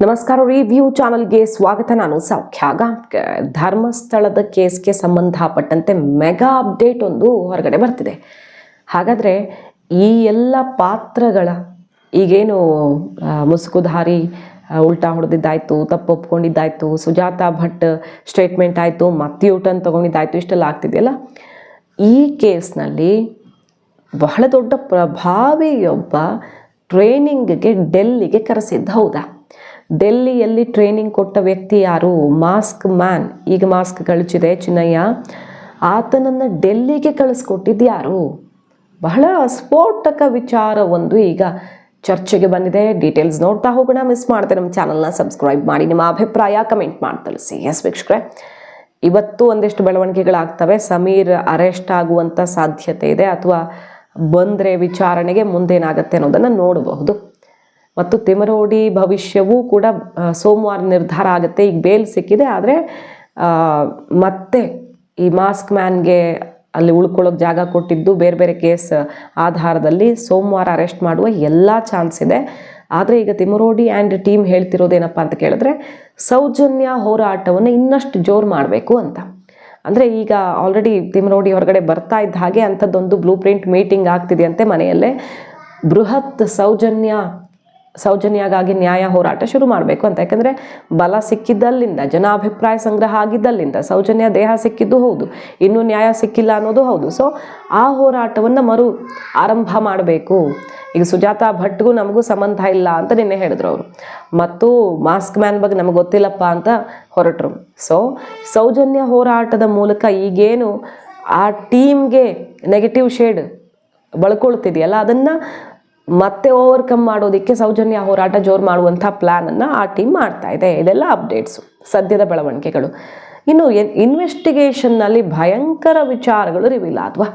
ನಮಸ್ಕಾರ ರಿವ್ಯೂ ಚಾನಲ್ಗೆ ಸ್ವಾಗತ. ನಾನು ಸೌಖ್ಯ ಗಾಂವ್ಕರ್. ಧರ್ಮಸ್ಥಳದ ಕೇಸ್ಗೆ ಸಂಬಂಧಪಟ್ಟಂತೆ ಮೆಗಾ ಅಪ್ಡೇಟ್ ಒಂದು ಹೊರಗಡೆ ಬರ್ತಿದೆ. ಹಾಗಾದರೆ ಈ ಎಲ್ಲ ಪಾತ್ರಗಳ ಈಗೇನು ಮುಸುಕುಧಾರಿ ಉಲ್ಟಾ ಹೊಡೆದಿದ್ದಾಯಿತು, ತಪ್ಪು ಒಪ್ಕೊಂಡಿದ್ದಾಯಿತು, ಸುಜಾತ ಭಟ್ ಸ್ಟೇಟ್ಮೆಂಟ್ ಆಯಿತು ಮತ್ತಿಯೂಟನ್ ತೊಗೊಂಡಿದ್ದಾಯಿತು, ಇಷ್ಟೆಲ್ಲ ಆಗ್ತಿದೆಯಲ್ಲ? ಈ ಕೇಸ್ನಲ್ಲಿ ಬಹಳ ದೊಡ್ಡ ಪ್ರಭಾವಿಯೊಬ್ಬ ಟ್ರೈನಿಂಗ್ಗೆ, ಡೆಲ್ಲಿಗೆ ಕರೆಸಿದ್ದ ಹೌದಾ? ಡೆಲ್ಲಿಯಲ್ಲಿ ಟ್ರೈನಿಂಗ್ ಕೊಟ್ಟ ವ್ಯಕ್ತಿ ಯಾರು? Mask man. ಈಗ ಮಾಸ್ಕ್ ಕಳಿಸಿದೆ ಚಿನ್ನಯ್ಯ. ಆತನನ್ನು ಡೆಲ್ಲಿಗೆ ಕಳಿಸ್ಕೊಟ್ಟಿದ್ದು ಯಾರು ಬಹಳ ಸ್ಫೋಟಕ ವಿಚಾರ ಒಂದು ಈಗ ಚರ್ಚೆಗೆ ಬಂದಿದೆ. ಡೀಟೇಲ್ಸ್ ನೋಡ್ತಾ ಹೋಗೋಣ. ಮಿಸ್ ಮಾಡ್ತೆ ನಮ್ಮ ಚಾನಲ್ನ ಸಬ್ಸ್ಕ್ರೈಬ್ ಮಾಡಿ. ನಿಮ್ಮ ಅಭಿಪ್ರಾಯ ಕಮೆಂಟ್ ಮಾಡಿ ತಿಳಿಸಿ. ಎಸ್ ವೀಕ್ಷಕರೇ, ಇವತ್ತು ಒಂದಿಷ್ಟು ಬೆಳವಣಿಗೆಗಳಾಗ್ತವೆ. ಸಮೀರ್ ಅರೆಸ್ಟ್ ಆಗುವಂಥ ಸಾಧ್ಯತೆ ಇದೆ. ಅಥವಾ ಬಂದರೆ ವಿಚಾರಣೆಗೆ ಮುಂದೇನಾಗತ್ತೆ ಅನ್ನೋದನ್ನು ನೋಡಬಹುದು. ಮತ್ತು ತಿಮರೋಡಿ ಭವಿಷ್ಯವೂ ಕೂಡ ಸೋಮವಾರ ನಿರ್ಧಾರ ಆಗುತ್ತೆ. ಈಗ ಬೇಲ್ ಸಿಕ್ಕಿದೆ, ಆದರೆ ಮತ್ತೆ ಈ ಮಾಸ್ಕ್ ಮ್ಯಾನ್ಗೆ ಅಲ್ಲಿ ಉಳ್ಕೊಳ್ಳೋಕೆ ಜಾಗ ಕೊಟ್ಟಿದ್ದು ಬೇರೆ ಬೇರೆ ಕೇಸ್ ಆಧಾರದಲ್ಲಿ ಸೋಮವಾರ ಅರೆಸ್ಟ್ ಮಾಡುವ ಎಲ್ಲ ಚಾನ್ಸ್ ಇದೆ. ಆದರೆ ಈಗ ತಿಮರೋಡಿ ಆ್ಯಂಡ್ ಟೀಮ್ ಹೇಳ್ತಿರೋದೇನಪ್ಪ ಅಂತ ಕೇಳಿದ್ರೆ, ಸೌಜನ್ಯ ಹೋರಾಟವನ್ನು ಇನ್ನಷ್ಟು ಜೋರು ಮಾಡಬೇಕು ಅಂತ. ಅಂದರೆ ಈಗ ಆಲ್ರೆಡಿ ತಿಮರೋಡಿ ಹೊರಗಡೆ ಬರ್ತಾ ಇದ್ದ ಹಾಗೆ ಅಂಥದ್ದೊಂದು ಬ್ಲೂ ಪ್ರಿಂಟ್ ಮೀಟಿಂಗ್ ಆಗ್ತಿದೆಯಂತೆ ಮನೆಯಲ್ಲೇ. ಬೃಹತ್ ಸೌಜನ್ಯ ಸೌಜನ್ಯಗಾಗಿ ನ್ಯಾಯ ಹೋರಾಟ ಶುರು ಮಾಡಬೇಕು ಅಂತ. ಯಾಕಂದರೆ ಬಲ ಸಿಕ್ಕಿದ್ದಲ್ಲಿಂದ, ಜನಾಭಿಪ್ರಾಯ ಸಂಗ್ರಹ ಆಗಿದ್ದಲ್ಲಿಂದ ಸೌಜನ್ಯ ದೇಹ ಸಿಕ್ಕಿದ್ದು ಹೌದು, ಇನ್ನೂ ನ್ಯಾಯ ಸಿಕ್ಕಿಲ್ಲ ಅನ್ನೋದು ಹೌದು. ಸೊ ಆ ಹೋರಾಟವನ್ನು ಮರು ಆರಂಭ ಮಾಡಬೇಕು. ಈಗ ಸುಜಾತಾ ಭಟ್ಗೂ ನಮಗೂ ಸಂಬಂಧ ಇಲ್ಲ ಅಂತ ನಿನ್ನೆ ಹೇಳಿದ್ರು ಅವರು. ಮತ್ತು ಮಾಸ್ಕ್ ಮ್ಯಾನ್ ಬಗ್ಗೆ ನಮಗೆ ಗೊತ್ತಿಲ್ಲಪ್ಪ ಅಂತ ಹೊರಟರು. ಸೊ ಸೌಜನ್ಯ ಹೋರಾಟದ ಮೂಲಕ ಈಗೇನು ಆ ಟೀಮ್ಗೆ ನೆಗೆಟಿವ್ ಶೇಡ್ ಬಳ್ಕೊಳ್ತಿದೆಯಲ್ಲ, ಅದನ್ನು ಮತ್ತೆ ಓವರ್ಕಮ್ ಮಾಡೋದಕ್ಕೆ ಸೌಜನ್ಯ ಹೋರಾಟ ಜೋರು ಮಾಡುವಂಥ ಪ್ಲ್ಯಾನನ್ನು ಆ ಟೀಮ್ ಮಾಡ್ತಾ ಇದೆ. ಇದೆಲ್ಲ ಅಪ್ಡೇಟ್ಸು ಸದ್ಯದ ಬೆಳವಣಿಗೆಗಳು. ಇನ್ನು ಇನ್ವೆಸ್ಟಿಗೇಷನ್ನಲ್ಲಿ ಭಯಂಕರ ವಿಚಾರಗಳು ರಿವೀಲ್ ಆದ್ವಾ.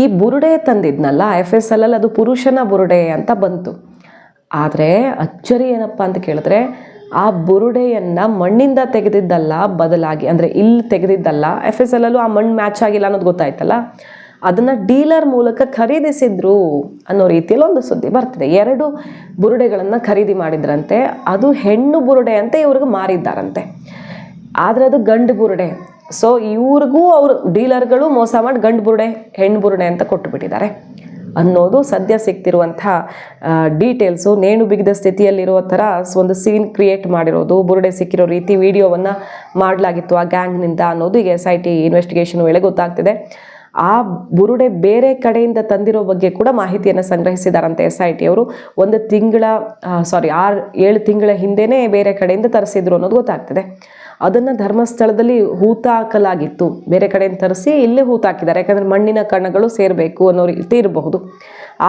ಈ ಬುರುಡೆ ತಂದಿದ್ನಲ್ಲ ಎಫ್ ಎಸ್ ಎಲ್ ಅಲ್ಲಿ ಅದು ಪುರುಷನ ಬುರುಡೆ ಅಂತ ಬಂತು. ಆದರೆ ಅಚ್ಚರಿ ಏನಪ್ಪ ಅಂತ ಕೇಳಿದ್ರೆ, ಆ ಬುರುಡೆಯನ್ನು ಮಣ್ಣಿಂದ ತೆಗೆದಿದ್ದಲ್ಲ, ಬದಲಾಗಿ, ಅಂದರೆ ಇಲ್ಲಿ ತೆಗೆದಿದ್ದಲ್ಲ ಎಫ್ ಎಸ್ ಎಲ್ ಅಲ್ಲೂ ಆ ಮಣ್ಣು ಮ್ಯಾಚ್ ಆಗಿಲ್ಲ ಅನ್ನೋದು ಗೊತ್ತಾಯ್ತಲ್ಲ. ಅದನ್ನು ಡೀಲರ್ ಮೂಲಕ ಖರೀದಿಸಿದ್ರು ಅನ್ನೋ ರೀತಿಯಲ್ಲಿ ಒಂದು ಸುದ್ದಿ ಬರ್ತಿದೆ. ಎರಡು ಬುರುಡೆಗಳನ್ನು ಖರೀದಿ ಮಾಡಿದ್ರಂತೆ, ಅದು ಹೆಣ್ಣು ಬುರುಡೆ ಅಂತ ಇವ್ರಿಗೆ ಮಾರಿದ್ದಾರಂತೆ. ಆದರೆ ಅದು ಗಂಡು ಬುರುಡೆ. ಸೊ ಇವ್ರಿಗೂ ಅವರು, ಡೀಲರ್ಗಳು ಮೋಸ ಮಾಡಿ ಗಂಡು ಬುರುಡೆ, ಹೆಣ್ಣು ಬುರುಡೆ ಅಂತ ಕೊಟ್ಟು ಬಿಟ್ಟಿದ್ದಾರೆ ಅನ್ನೋದು ಸದ್ಯ ಸಿಗ್ತಿರುವಂಥ ಡೀಟೇಲ್ಸು ನೇಣು ಬಿಗಿದ ಸ್ಥಿತಿಯಲ್ಲಿರುವ ಥರ ಒಂದು ಸೀನ್ ಕ್ರಿಯೇಟ್ ಮಾಡಿರೋದು, ಬುರುಡೆ ಸಿಕ್ಕಿರೋ ರೀತಿ ವಿಡಿಯೋವನ್ನು ಮಾಡಲಾಗಿತ್ತು ಆ ಗ್ಯಾಂಗ್ನಿಂದ ಅನ್ನೋದು ಈಗ ಎಸ್ ಐ ಟಿ ಇನ್ವೆಸ್ಟಿಗೇಷನ್ ವೇಳೆ ಗೊತ್ತಾಗ್ತಿದೆ. ಆ ಬುರುಡೆ ಬೇರೆ ಕಡೆಯಿಂದ ತಂದಿರೋ ಬಗ್ಗೆ ಕೂಡ ಮಾಹಿತಿಯನ್ನು ಸಂಗ್ರಹಿಸಿದಾರಂತೆ ಎಸ್ ಐ ಟಿ ಅವರು. ಒಂದು ತಿಂಗಳ ಸಾರಿ ಆರು, ಏಳು ತಿಂಗಳ ಹಿಂದೆನೇ ಬೇರೆ ಕಡೆಯಿಂದ ತರಿಸಿದ್ರು ಅನ್ನೋದು ಗೊತ್ತಾಗ್ತದೆ. ಅದನ್ನು ಧರ್ಮಸ್ಥಳದಲ್ಲಿ ಹೂತಾಕಲಾಗಿತ್ತು. ಬೇರೆ ಕಡೆಯಿಂದ ತರಿಸಿ ಇಲ್ಲೇ ಹೂತಾಕಿದ್ದಾರೆ. ಯಾಕಂದರೆ ಮಣ್ಣಿನ ಕಣಗಳು ಸೇರಬೇಕು ಅನ್ನೋ ರೀತಿ ಇರಬಹುದು.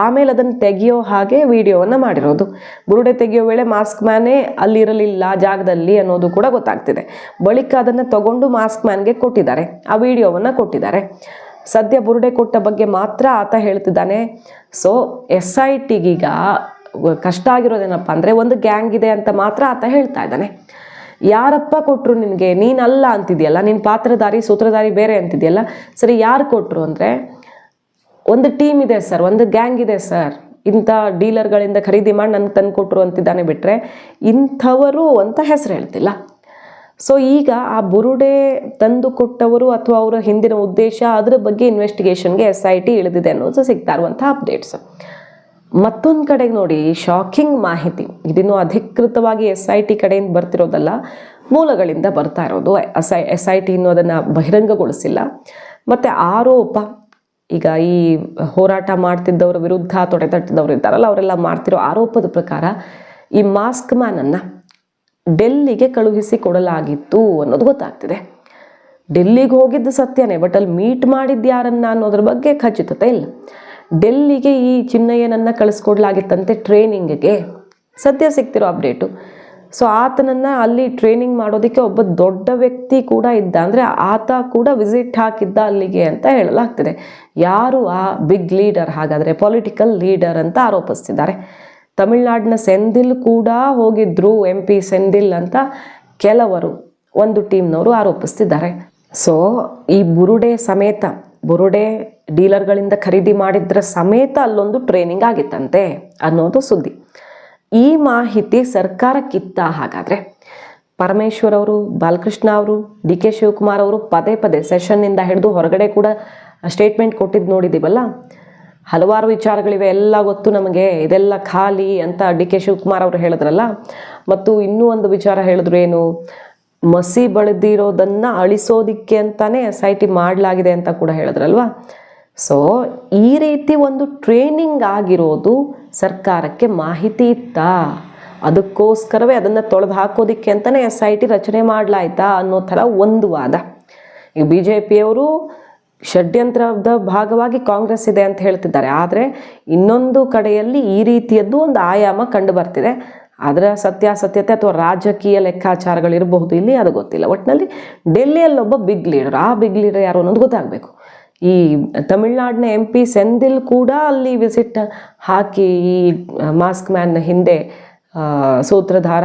ಆಮೇಲೆ ಅದನ್ನು ತೆಗೆಯೋ ಹಾಗೆ ವಿಡಿಯೋವನ್ನು ಮಾಡಿರೋದು. ಬುರುಡೆ ತೆಗೆಯೋ ವೇಳೆ ಮಾಸ್ಕ್ ಮ್ಯಾನೇ ಅಲ್ಲಿರಲಿಲ್ಲ ಜಾಗದಲ್ಲಿ ಅನ್ನೋದು ಕೂಡ ಗೊತ್ತಾಗ್ತಿದೆ. ಬಳಿಕ ಅದನ್ನು ತಗೊಂಡು ಮಾಸ್ಕ್ ಮ್ಯಾನ್ಗೆ ಕೊಟ್ಟಿದ್ದಾರೆ. ಆ ವಿಡಿಯೋವನ್ನು ಕೊಟ್ಟಿದ್ದಾರೆ. ಸದ್ಯ ಬುರುಡೆ ಕೊಟ್ಟ ಬಗ್ಗೆ ಮಾತ್ರ ಆತ ಹೇಳ್ತಿದ್ದಾನೆ. ಸೊ ಎಸ್ ಐ ಟಿಗೀಗ ಕಷ್ಟ ಆಗಿರೋದೇನಪ್ಪ ಅಂದರೆ ಒಂದು ಗ್ಯಾಂಗ್ ಇದೆ ಅಂತ ಮಾತ್ರ ಆತ ಹೇಳ್ತಾ ಇದ್ದಾನೆ. ಯಾರಪ್ಪ ಕೊಟ್ಟರು ನಿನಗೆ? ನೀನಲ್ಲ ಅಂತಿದೆಯಲ್ಲ? ನಿನ್ನ ಪಾತ್ರಧಾರಿ, ಸೂತ್ರಧಾರಿ ಬೇರೆ ಅಂತಿದೆಯಲ್ಲ? ಸರಿ, ಯಾರು ಕೊಟ್ಟರು ಅಂದರೆ ಒಂದು ಟೀಮ್ ಇದೆ ಸರ್ ಒಂದು ಗ್ಯಾಂಗ್ ಇದೆ ಸರ್ ಇಂಥ ಡೀಲರ್ಗಳಿಂದ ಖರೀದಿ ಮಾಡಿ ನನಗೆ ತಂದು ಕೊಟ್ಟರು ಅಂತಿದ್ದಾನೆ ಬಿಟ್ಟರೆ ಇಂಥವರು ಅಂತ ಹೆಸರು ಹೇಳ್ತಿಲ್ಲ. ಸೊ ಈಗ ಆ ಬುರುಡೆ ತಂದು ಕೊಟ್ಟವರು ಅಥವಾ ಅವರ ಹಿಂದಿನ ಉದ್ದೇಶ ಅದರ ಬಗ್ಗೆ ಇನ್ವೆಸ್ಟಿಗೇಷನ್ಗೆ ಎಸ್ ಐ ಟಿ ಇಳಿದಿದೆ ಅನ್ನೋದು ಸಿಗ್ತಾ ಇರುವಂಥ ಅಪ್ಡೇಟ್ಸ್ ಮತ್ತೊಂದು ಕಡೆಗೆ ನೋಡಿ ಶಾಕಿಂಗ್ ಮಾಹಿತಿ. ಇದನ್ನು ಅಧಿಕೃತವಾಗಿ ಎಸ್ ಐ ಟಿ ಕಡೆಯಿಂದ ಬರ್ತಿರೋದಲ್ಲ, ಮೂಲಗಳಿಂದ ಬರ್ತಾ ಇರೋದು. S I S I T ಇನ್ನು ಅದನ್ನು ಬಹಿರಂಗಗೊಳಿಸಿಲ್ಲ. ಮತ್ತು ಆರೋಪ, ಈಗ ಈ ಹೋರಾಟ ಮಾಡ್ತಿದ್ದವರ ವಿರುದ್ಧ ತೊಡೆತಟ್ಟಿದವರು ಇದ್ದಾರಲ್ಲ, ಅವರೆಲ್ಲ ಮಾಡ್ತಿರೋ ಆರೋಪದ ಪ್ರಕಾರ ಈ ಮಾಸ್ಕ್ ಮ್ಯಾನನ್ನು ಡೆಲ್ಲಿಗೆ ಕಳುಹಿಸಿ ಕೊಡಲಾಗಿತ್ತು ಅನ್ನೋದು ಗೊತ್ತಾಗ್ತಿದೆ. ಡೆಲ್ಲಿಗೆ ಹೋಗಿದ್ದು ಸತ್ಯನೇ ಬಟ್ ಅಲ್ಲಿ ಮೀಟ್ ಮಾಡಿದ್ದು ಯಾರನ್ನ ಅನ್ನೋದ್ರ ಬಗ್ಗೆ ಖಚಿತತೆ ಇಲ್ಲ. ಡೆಲ್ಲಿಗೆ ಈ ಚಿನ್ನಯ್ಯನನ್ನು ಕಳಿಸ್ಕೊಡ್ಲಾಗಿತ್ತಂತೆ ಟ್ರೈನಿಂಗ್ಗೆ ಸದ್ಯ ಸಿಗ್ತಿರೋ ಅಪ್ಡೇಟು ಸೊ ಆತನನ್ನು ಅಲ್ಲಿ ಟ್ರೈನಿಂಗ್ ಮಾಡೋದಕ್ಕೆ ಒಬ್ಬ ದೊಡ್ಡ ವ್ಯಕ್ತಿ ಕೂಡ ಇದ್ದ, ಅಂದರೆ ಆತ ಕೂಡ ವಿಸಿಟ್ ಹಾಕಿದ್ದ ಅಲ್ಲಿಗೆ ಅಂತ ಹೇಳಲಾಗ್ತಿದೆ. ಯಾರು ಆ ಬಿಗ್ ಲೀಡರ್ ಹಾಗಾದರೆ ಪೊಲಿಟಿಕಲ್ ಲೀಡರ್ ಅಂತ ಆರೋಪಿಸ್ತಿದ್ದಾರೆ. ತಮಿಳ್ನಾಡಿನ ಸೆಂದಿಲ್ ಕೂಡ ಹೋಗಿದ್ರು ಎಂ ಪಿ ಸೆಂದಿಲ್ ಅಂತ ಕೆಲವರು. ಒಂದು ಟೀಮ್ನವರು ಆರೋಪಿಸ್ತಿದ್ದಾರೆ. ಸೊ ಈ ಬುರುಡೆ ಸಮೇತ, ಬುರುಡೆ ಡೀಲರ್ಗಳಿಂದ ಖರೀದಿ ಮಾಡಿದ್ರ ಸಮೇತ ಅಲ್ಲೊಂದು ಟ್ರೈನಿಂಗ್ ಆಗಿತ್ತಂತೆ ಅನ್ನೋದು ಸುದ್ದಿ. ಈ ಮಾಹಿತಿ ಸರ್ಕಾರಕ್ಕಿತ್ತ ಹಾಗಾದರೆ ಪರಮೇಶ್ವರ್ ಅವರು, ಬಾಲಕೃಷ್ಣ ಅವರು, ಡಿ ಕೆ ಶಿವಕುಮಾರ್ ಅವರು ಪದೇ ಪದೇ ಸೆಷನ್ನಿಂದ ಹಿಡಿದು ಹೊರಗಡೆ ಕೂಡ ಸ್ಟೇಟ್ಮೆಂಟ್ ಕೊಟ್ಟಿದ್ದು ನೋಡಿದ್ದೀವಲ್ಲ ಹಲವಾರು ವಿಚಾರಗಳಿವೆ, ಎಲ್ಲ ಗೊತ್ತು ನಮಗೆ. ಇದೆಲ್ಲ ಖಾಲಿ ಅಂತ ಡಿ ಕೆ ಶಿವಕುಮಾರ್ ಅವರು ಹೇಳಿದ್ರಲ್ಲ? ಮತ್ತು ಇನ್ನೂ ಒಂದು ವಿಚಾರ ಹೇಳಿದ್ರು ಏನು? ಮಸಿ ಬಳದಿರೋದನ್ನ ಅಳಿಸೋದಿಕ್ಕೆ ಅಂತಾನೆ ಎಸ್ ಐ ಟಿ ಮಾಡಲಾಗಿದೆ ಅಂತ ಕೂಡ ಹೇಳಿದ್ರಲ್ವಾ? ಸೊ ಈ ರೀತಿ ಒಂದು ಟ್ರೈನಿಂಗ್ ಆಗಿರೋದು ಸರ್ಕಾರಕ್ಕೆ ಮಾಹಿತಿ ಇತ್ತಾ? ಅದಕ್ಕೋಸ್ಕರವೇ ಅದನ್ನು ತೊಳೆದು ಹಾಕೋದಿಕ್ಕೆ ಅಂತಲೇ ಎಸ್ ಐ ಟಿ ರಚನೆ ಮಾಡಲಾಯ್ತಾ ಅನ್ನೋ ಥರ ಒಂದು ವಾದ. ಈಗ ಬಿ ಜೆ ಪಿಯವರು ಷಡ್ಯಂತ್ರದ ಭಾಗವಾಗಿ ಕಾಂಗ್ರೆಸ್ ಇದೆ ಅಂತ ಹೇಳ್ತಿದ್ದಾರೆ. ಆದರೆ ಇನ್ನೊಂದು ಕಡೆಯಲ್ಲಿ ಈ ರೀತಿಯದ್ದು ಒಂದು ಆಯಾಮ ಕಂಡು ಬರ್ತಿದೆ. ಅದರ ಸತ್ಯಾಸತ್ಯತೆ ಅಥವಾ ರಾಜಕೀಯ ಲೆಕ್ಕಾಚಾರಗಳಿರಬಹುದು ಇಲ್ಲಿ, ಅದು ಗೊತ್ತಿಲ್ಲ. ಒಟ್ಟಿನಲ್ಲಿ ಡೆಲ್ಲಿಯಲ್ಲಿ ಒಬ್ಬ ಬಿಗ್ ಲೀಡರ್, ಆ ಬಿಗ್ ಲೀಡರ್ ಯಾರು ಅನ್ನೋದು ಗೊತ್ತಾಗಬೇಕು. ಈ ತಮಿಳ್ನಾಡಿನ ಎಂ ಪಿ ಸೆಂದಿಲ್ ಕೂಡ ಅಲ್ಲಿ ವಿಸಿಟ್ ಹಾಕಿ ಈ ಮಾಸ್ಕ್ ಮ್ಯಾನ್ ಹಿಂದೆ ಸೂತ್ರಧಾರ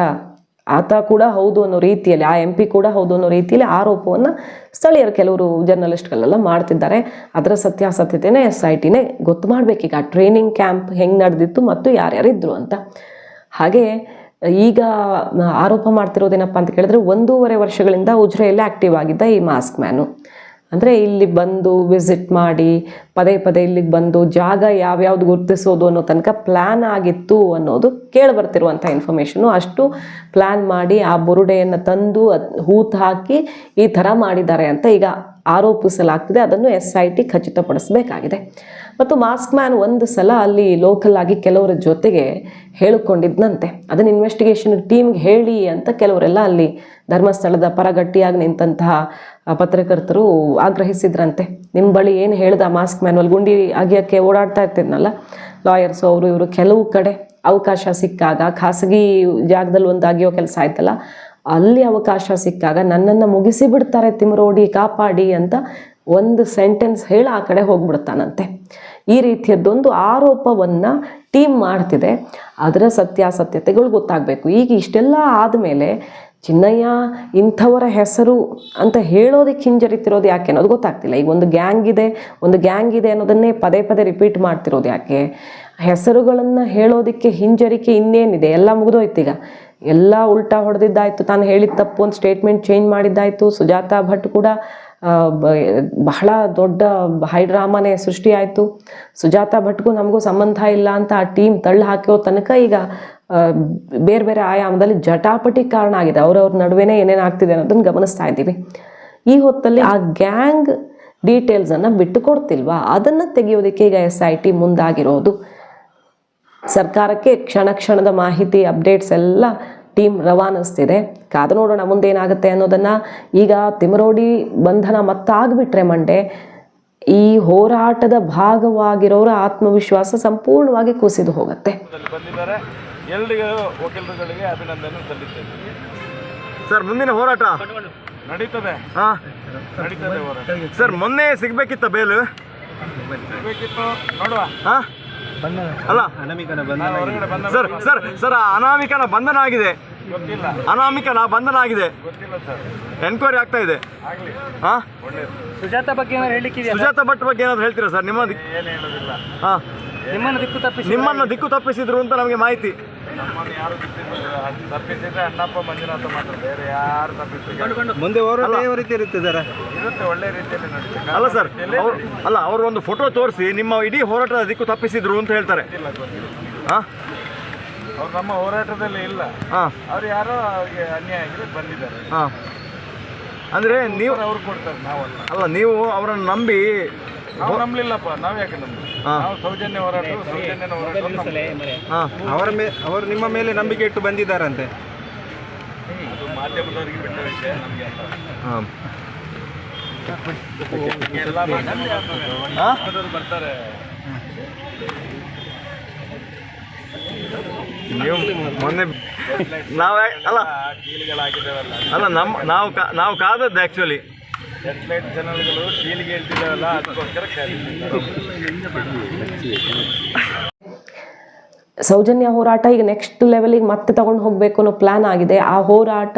ಆತ ಕೂಡ ಹೌದು ಅನ್ನೋ ರೀತಿಯಲ್ಲಿ, ಆ ಎಂ ಪಿ ಕೂಡ ಹೌದು ಅನ್ನೋ ರೀತಿಯಲ್ಲಿ ಆರೋಪವನ್ನು ಸ್ಥಳೀಯರು ಕೆಲವರು ಜರ್ನಲಿಸ್ಟ್ಗಳೆಲ್ಲ ಮಾಡ್ತಿದ್ದಾರೆ. ಅದರ ಸತ್ಯಾಸತ್ಯತೆನೇ ಎಸ್ ಐ ಟಿನೇ ಗೊತ್ತು ಮಾಡಬೇಕೀಗ ಟ್ರೈನಿಂಗ್ ಕ್ಯಾಂಪ್ ಹೆಂಗೆ ನಡೆದಿತ್ತು ಮತ್ತು ಯಾರ್ಯಾರಿದ್ರು ಅಂತ. ಹಾಗೆ ಈಗ ಆರೋಪ ಮಾಡ್ತಿರೋದೇನಪ್ಪ ಅಂತ ಕೇಳಿದ್ರೆ, ಒಂದೂವರೆ ವರ್ಷಗಳಿಂದ ಉಜ್ರೆಯಲ್ಲಿ ಆಕ್ಟಿವ್ ಆಗಿದ್ದ ಈ ಮಾಸ್ಕ್ ಮ್ಯಾನು ಅಂದರೆ ಇಲ್ಲಿ ಬಂದು ವಿಸಿಟ್ ಮಾಡಿ, ಪದೇ ಪದೇ ಇಲ್ಲಿಗೆ ಬಂದು ಜಾಗ ಯಾವ್ಯಾವ್ದು ಗುರುತಿಸೋದು ಅನ್ನೋ ತನಕ ಪ್ಲ್ಯಾನ್ ಆಗಿತ್ತು ಅನ್ನೋದು ಕೇಳಿ ಬರ್ತಿರುವಂಥ ಇನ್ಫಾರ್ಮೇಷನು ಅಷ್ಟು ಪ್ಲ್ಯಾನ್ ಮಾಡಿ ಆ ಬುರುಡೆಯನ್ನು ತಂದು ಹೂತು ಹಾಕಿ ಈ ಥರ ಮಾಡಿದ್ದಾರೆ ಅಂತ ಈಗ ಆರೋಪಿಸಲಾಗ್ತಿದೆ. ಅದನ್ನು ಎಸ್ ಐ ಟಿ ಖಚಿತಪಡಿಸಬೇಕಾಗಿದೆ. ಮತ್ತು ಮಾಸ್ಕ್ ಮ್ಯಾನ್ ಒಂದು ಸಲ ಅಲ್ಲಿ ಲೋಕಲ್ ಆಗಿ ಕೆಲವರ ಜೊತೆಗೆ ಹೇಳಿಕೊಂಡಿದ್ದಂತೆ ಅದನ್ನು ಇನ್ವೆಸ್ಟಿಗೇಷನ್ ಟೀಮ್ಗೆ ಹೇಳಿ ಅಂತ ಕೆಲವರೆಲ್ಲ ಅಲ್ಲಿ ಧರ್ಮಸ್ಥಳದ ಪರಗಟ್ಟಿಯಾಗಿ ನಿಂತಹ ಪತ್ರಕರ್ತರು ಆಗ್ರಹಿಸಿದ್ರಂತೆ. ನಿಮ್ಮ ಬಳಿ ಏನು ಹೇಳ್ದ ಮಾಸ್ಕ್ ಮ್ಯಾನ್ವಲ್ ಗುಂಡಿ ಅಗಿಯೋಕ್ಕೆ ಓಡಾಡ್ತಾ ಇರ್ತಿದ್ನಲ್ಲ ಲಾಯರ್ಸು ಅವರು ಇವರು ಕೆಲವು ಕಡೆ ಅವಕಾಶ ಸಿಕ್ಕಾಗ, ಖಾಸಗಿ ಜಾಗದಲ್ಲಿ ಒಂದು ಅಗಿಯೋ ಕೆಲಸ ಆಯ್ತಲ್ಲ, ಅಲ್ಲಿ ಅವಕಾಶ ಸಿಕ್ಕಾಗ ನನ್ನನ್ನು ಮುಗಿಸಿ ಬಿಡ್ತಾರೆ ತಿಮರೋಡಿ, ಕಾಪಾಡಿ ಅಂತ ಒಂದು ಸೆಂಟೆನ್ಸ್ ಹೇಳಿ ಆ ಕಡೆ ಹೋಗ್ಬಿಡ್ತಾನಂತೆ. ಈ ರೀತಿಯದ್ದೊಂದು ಆರೋಪವನ್ನು ಟೀಮ್ ಮಾಡ್ತಿದೆ. ಅದರ ಸತ್ಯಾಸತ್ಯತೆಗಳು ಗೊತ್ತಾಗಬೇಕು. ಈಗ ಇಷ್ಟೆಲ್ಲ ಆದಮೇಲೆ ಚಿನ್ನಯ್ಯ, ಇಂಥವರ ಹೆಸರು ಅಂತ ಹೇಳೋದಕ್ಕೆ ಹಿಂಜರಿತಿರೋದು ಯಾಕೆ ಅನ್ನೋದು ಗೊತ್ತಾಗ್ತಿಲ್ಲ. ಈಗ ಒಂದು ಗ್ಯಾಂಗ್ ಇದೆ, ಒಂದು ಗ್ಯಾಂಗ್ ಇದೆ ಅನ್ನೋದನ್ನೇ ಪದೇ ಪದೇ ರಿಪೀಟ್ ಮಾಡ್ತಿರೋದು ಯಾಕೆ? ಹೆಸರುಗಳನ್ನು ಹೇಳೋದಕ್ಕೆ ಹಿಂಜರಿಕೆ ಇನ್ನೇನಿದೆ? ಎಲ್ಲ ಮುಗಿದೋಯ್ತು ಈಗ. ಎಲ್ಲ ಉಲ್ಟಾ ಹೊಡೆದಿದ್ದಾಯಿತು. ತಾನು ಹೇಳಿದ ತಪ್ಪು ಒಂದು ಸ್ಟೇಟ್ಮೆಂಟ್ ಚೇಂಜ್ ಮಾಡಿದ್ದಾಯಿತು. ಸುಜಾತಾ ಭಟ್ ಕೂಡ ಬಹಳ ದೊಡ್ಡ ಹೈಡ್ರಾಮಾನೇ ಸೃಷ್ಟಿಯಾಯಿತು. ಸುಜಾತಾ ಭಟ್ಗೂ ನಮಗೂ ಸಂಬಂಧ ಇಲ್ಲ ಅಂತ ಆ ಟೀಮ್ ತಳ್ಳು ಹಾಕಿರೋ ತನಕ ಈಗ ಬೇರೆ ಬೇರೆ ಆಯಾಮದಲ್ಲಿ ಜಟಾಪಟಿ ಕಾರಣ ಆಗಿದೆ. ಅವ್ರವ್ರ ನಡುವೆನೇ ಏನೇನು ಆಗ್ತಿದೆ ಅನ್ನೋದನ್ನು ಗಮನಿಸ್ತಾ ಇದ್ದೀವಿ. ಈ ಹೊತ್ತಲ್ಲಿ ಆ ಗ್ಯಾಂಗ್ ಡೀಟೇಲ್ಸನ್ನು ಬಿಟ್ಟು ಕೊಡ್ತಿಲ್ವಾ ಅದನ್ನು ತೆಗೆಯೋದಕ್ಕೆ ಈಗ ಎಸ್ ಐ ಟಿ ಮುಂದಾಗಿರೋದು. ಸರ್ಕಾರಕ್ಕೆ ಕ್ಷಣ ಕ್ಷಣದ ಮಾಹಿತಿ ಅಪ್ಡೇಟ್ಸ್ ಎಲ್ಲ ಟೀಮ್ ರವಾನಿಸ್ತಿದೆ. ಕಾದು ನೋಡೋಣ ಮುಂದೆ ಏನಾಗುತ್ತೆ ಅನ್ನೋದನ್ನು ಈಗ ತಿಮರೋಡಿ ಬಂಧನ ಮತ್ತಾಗ್ಬಿಟ್ರೆ ಮಂಡೆ ಈ ಹೋರಾಟದ ಭಾಗವಾಗಿರೋರ ಆತ್ಮವಿಶ್ವಾಸ ಸಂಪೂರ್ಣವಾಗಿ ಕುಸಿದು ಹೋಗುತ್ತೆ. ಎಲ್ರಿಗೂ ವಕೀಲರುಗಳಿಗೆ ಅಭಿನಂದನೆ ಸಲ್ಲಿಸ್ತೇನೆ. ಸರ್ ಮುಂದಿನ ಹೋರಾಟ? ನಡೀತದೆ. ಹಾ. ನಡೀತದೆ ಹೋರಾಟ. ಸರ್ ಮೊನ್ನೆ ಸಿಗ್ಬೇಕಿತ್ತ ಬೇಲು ಸಿಗ್ಬೇಕಿತ್ತು. ನೋಡುವ. ಹಾ? ಅಲ್ಲ. ಅನಾಮಿಕನ ಬಂದ ಸರ್ ಸರ್ ಸರ್ ಆ ಅನಾಮಿಕನ ಬಂಧನ ಆಗಿದೆ. ಗೊತ್ತಿಲ್ಲ. ಅನಾಮಿಕನ ಬಂಧನ ಆಗಿದೆ. ಗೊತ್ತಿಲ್ಲ ಸರ್. ಎನ್ಕ್ವೈರಿ ಆಗ್ತಾ ಇದೆ. ಹಾ? ಸುಜಾತ ಬಗ್ಗೆ ಏನಾದ್ರು ಹೇಳಲಿಕ್ಕಿದೆಯಾ? ಸುಜಾತ ಭಟ್ ಬಗ್ಗೆ ಏನಾದ್ರು ಹೇಳ್ತೀರಾ ಸರ್? ನಿಮ್ಮ ಏನು ಹೇಳೋದಿಲ್ಲ. ಹಾ. ನಿಮ್ಮನ್ನು ದಿಕ್ಕು ತಪ್ಪಿಸಿ ನಿಮ್ಮನ್ನು ದಿಕ್ಕು ತಪ್ಪಿಸಿದ್ರು ಅಂತ ನಮಗೆ ಮಾಹಿತಿ. ನಮ್ಮನ್ನು ಯಾರು ತಪ್ಪಿಸಿದ್ರು? ತಪ್ಪಿಸಿದ್ರೆ ಅಣ್ಣಪ್ಪ ಮಂಜುನಾಥ ಮಾತ್ರ ಬೇರೆ ಯಾರು ತಪ್ಪಿಸಿದ್ರು? ಮುಂದೆ ಇರುತ್ತಿದ್ದಾರೆ ಯಾವ ರೀತಿ ಇರುತ್ತಿದ್ದಾರೆ ಇರುತ್ತೆ ಒಳ್ಳೆ ರೀತಿಯಲ್ಲಿ ನಡೀತದೆ. ಅಲ್ಲ ಸರ್ ಅವ್ರು ಅಲ್ಲ ಅವರು ಒಂದು ಫೋಟೋ ತೋರಿಸಿ ನಿಮ್ಮ ಇಡೀ ಹೋರಾಟದ ದಿಕ್ಕು ತಪ್ಪಿಸಿದ್ರು ಅಂತ ಹೇಳ್ತಾರೆ. ಹಾ? ಅವ್ರು ನಮ್ಮ ಹೋರಾಟದಲ್ಲಿ ಇಲ್ಲ. ಹಾಂ. ಅವ್ರು ಯಾರೋ ಅವ್ರಿಗೆ ಅನ್ಯಾಯ ಆಗಿದೆ ಬಂದಿದ್ದಾರೆ. ಹಾ. ಅಂದ್ರೆ ನೀವು ಅವ್ರು ಕೊಡ್ತಾರೆ ನಾವಲ್ಲ. ಅಲ್ಲ ನೀವು ಅವರನ್ನು ನಂಬಿ ನಾವು ನಂಬಲಿಲ್ಲಪ್ಪ ನಾವು ಯಾಕೆ ನಂಬಲಿ ಹಾ. ನಾವು ಸೌಜನ್ಯ. ಅವರ ಮೇ ಅವರು ನಿಮ್ಮ ಮೇಲೆ ನಂಬಿಕೆ ಇಟ್ಟು ಬಂದಿದ್ದಾರಂತೆ. ಅದು ಮಾಧ್ಯಮದವರಿಗೆ ಬಿಟ್ಟ ವಿಷಯ ನಮಗೆ ಅಲ್ಲ ಹಾ. ಎಲ್ಲ ಮಾಧ್ಯಮದವ್ರು ಬರ್ತಾರೆ. ನೀವು ಮೊನ್ನೆ ನಾವು ಅಲ್ಲ. ಅಲ್ಲ ನಮ್ಮ ನಾವು ಕಾ- ನಾವು ಕಾದದ್ದು ಆ್ಯಕ್ಚುಲಿ ಅದಕ್ಕೋಸ್ಕರ ಸೌಜನ್ಯ ಹೋರಾಟ ಈಗ ನೆಕ್ಸ್ಟ್ ಲೆವೆಲಿಗೆ ಮತ್ತೆ ತಗೊಂಡು ಹೋಗಬೇಕು ಅನ್ನೋ ಪ್ಲ್ಯಾನ್ ಆಗಿದೆ. ಆ ಹೋರಾಟ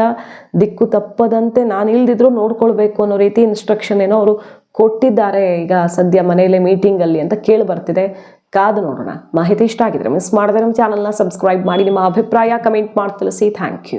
ದಿಕ್ಕು ತಪ್ಪದಂತೆ ನಾನು ಇಲ್ದಿದ್ರು ನೋಡ್ಕೊಳ್ಬೇಕು ಅನ್ನೋ ರೀತಿ ಇನ್ಸ್ಟ್ರಕ್ಷನ್ ಏನೋ ಅವರು ಕೊಟ್ಟಿದ್ದಾರೆ ಈಗ ಸದ್ಯ ಮನೆಯಲ್ಲೇ ಮೀಟಿಂಗಲ್ಲಿ ಅಂತ ಕೇಳಿ ಬರ್ತಿದೆ. ಕಾದು ನೋಡೋಣ. ಮಾಹಿತಿ ಇಷ್ಟ ಆಗಿದ್ರೆ ಮಿಸ್ ಮಾಡಿದ್ರೆ ನಮ್ಮ ಚಾನಲ್ನ ಸಬ್ಸ್ಕ್ರೈಬ್ ಮಾಡಿ. ನಿಮ್ಮ ಅಭಿಪ್ರಾಯ ಕಮೆಂಟ್ ಮಾಡಿ ತಿಳಿಸಿ ಥ್ಯಾಂಕ್ ಯು